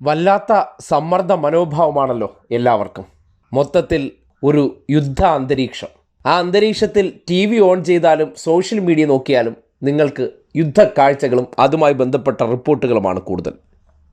വല്ലാത്ത സമ്മർദ്ദ മനോഭാവമാണല്ലോ എല്ലാവർക്കും. മൊത്തത്തിൽ ഒരു യുദ്ധ അന്തരീക്ഷം. ആ അന്തരീക്ഷത്തിൽ ടി വി ഓൺ ചെയ്താലും സോഷ്യൽ മീഡിയ നോക്കിയാലും നിങ്ങൾക്ക് യുദ്ധ കാഴ്ചകളും അതുമായി ബന്ധപ്പെട്ട റിപ്പോർട്ടുകളുമാണ് കൂടുതൽ.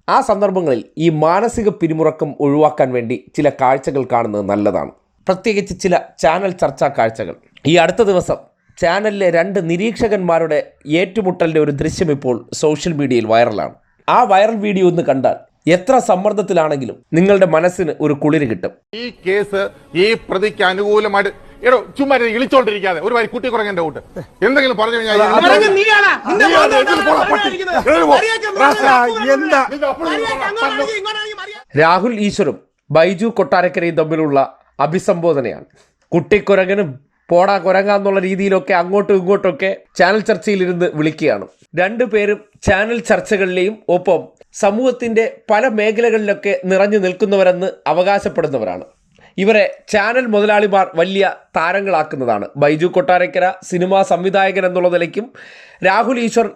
ആ സന്ദർഭങ്ങളിൽ ഈ മാനസിക പിരിമുറക്കം ഒഴിവാക്കാൻ വേണ്ടി ചില കാഴ്ചകൾ കാണുന്നത് നല്ലതാണ്. പ്രത്യേകിച്ച് ചില ചാനൽ ചർച്ചാ കാഴ്ചകൾ. ഈ അടുത്ത ദിവസം ചാനലിലെ രണ്ട് നിരീക്ഷകന്മാരുടെ ഏറ്റുമുട്ടലിന്റെ ഒരു ദൃശ്യം ഇപ്പോൾ സോഷ്യൽ മീഡിയയിൽ വൈറലാണ് ആ വൈറൽ വീഡിയോ ഒന്ന് കണ്ടാൽ എത്ര സമ്മർദ്ദത്തിലാണെങ്കിലും നിങ്ങളുടെ മനസ്സിന് ഒരു കുളിര് കിട്ടും. ഈ കേസ് ഈ പ്രതിക്ക് അനുകൂലമായിട്ട് എടോ ചുമ്മാ ഇളിച്ചോണ്ടിരിക്കാതെ. ഒരു വരി കുട്ടി കുറങ്ങന്റെ കൂട്ട്. എന്തെങ്കിലും പറഞ്ഞു കഴിഞ്ഞാൽ രാഹുൽ ഈശ്വറും ബൈജു കൊട്ടാരക്കരയും തമ്മിലുള്ള അഭിസംബോധനയാണ്. കുട്ടിക്കുരങ്ങനും പോടാ കുരങ്ങ എന്നുള്ള രീതിയിലൊക്കെ അങ്ങോട്ടും ഇങ്ങോട്ടൊക്കെ ചാനൽ ചർച്ചയിലിരുന്ന് വിളിക്കുകയാണ്. രണ്ടുപേരും ചാനൽ ചർച്ചകളിലെയും ഒപ്പം സമൂഹത്തിന്റെ പല മേഖലകളിലൊക്കെ നിറഞ്ഞു നിൽക്കുന്നവരെന്ന് അവകാശപ്പെടുന്നവരാണ്. ഇവരെ ചാനൽ മുതലാളിമാർ വലിയ താരങ്ങളാക്കുന്നതാണ്. ബൈജു കൊട്ടാരക്കര സിനിമാ സംവിധായകൻ എന്നുള്ള നിലയ്ക്കും രാഹുൽ ഈശ്വർ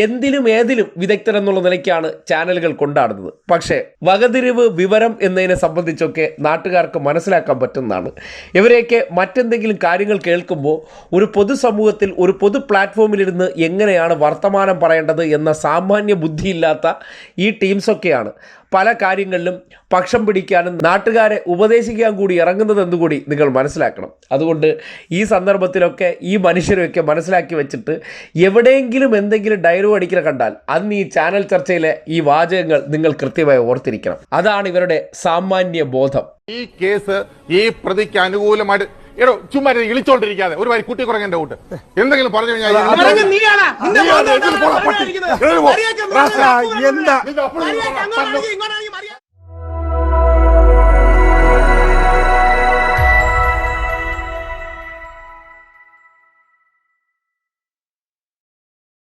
എന്തിലും ഏതിലും വിദഗ്ധർ എന്നുള്ള നിലയ്ക്കാണ് ചാനലുകൾ കൊണ്ടാടുന്നത്. പക്ഷേ വകതിരിവ് വിവരം എന്നതിനെ സംബന്ധിച്ചൊക്കെ നാട്ടുകാർക്ക് മനസ്സിലാക്കാൻ പറ്റുന്നതാണ്. ഇവരെയൊക്കെ മറ്റെന്തെങ്കിലും കാര്യങ്ങൾ കേൾക്കുമ്പോൾ ഒരു പൊതുസമൂഹത്തിൽ ഒരു പൊതു പ്ലാറ്റ്ഫോമിലിരുന്ന് എങ്ങനെയാണ് വർത്തമാനം പറയേണ്ടത് എന്ന സാമാന്യ ബുദ്ധിയില്ലാത്ത ഈ ടീംസൊക്കെയാണ്. പല കാര്യങ്ങളിലും പക്ഷം പിടിക്കാനും നാട്ടുകാരെ ഉപദേശിക്കാൻ കൂടി ഇറങ്ങുന്നത് കൂടി നിങ്ങൾ മനസ്സിലാക്കണം. അതുകൊണ്ട് ഈ സന്ദർഭത്തിലൊക്കെ ഈ മനുഷ്യരെയൊക്കെ മനസ്സിലാക്കി വെച്ചിട്ട് എവിടെയെങ്കിലും എന്തെങ്കിലും ഡയലോഗ് അടിക്കുന്ന കണ്ടാൽ അന്ന് ഈ ചാനൽ ചർച്ചയിലെ ഈ വാചകങ്ങൾ നിങ്ങൾ കൃത്യമായി ഓർത്തിരിക്കണം. അതാണ് ഇവരുടെ സാമാന്യ ബോധം. ഈ കേസ് ഈ പ്രതിക്ക് അനുകൂലമായിട്ട് എടോ ചുമ്മാ ഇളിച്ചോണ്ടിരിക്കാതെ. ഒരു വരി കുട്ടി കുറങ്ങന്റെ കൂട്ട്. എന്തെങ്കിലും പറഞ്ഞു കഴിഞ്ഞാൽ എന്താ?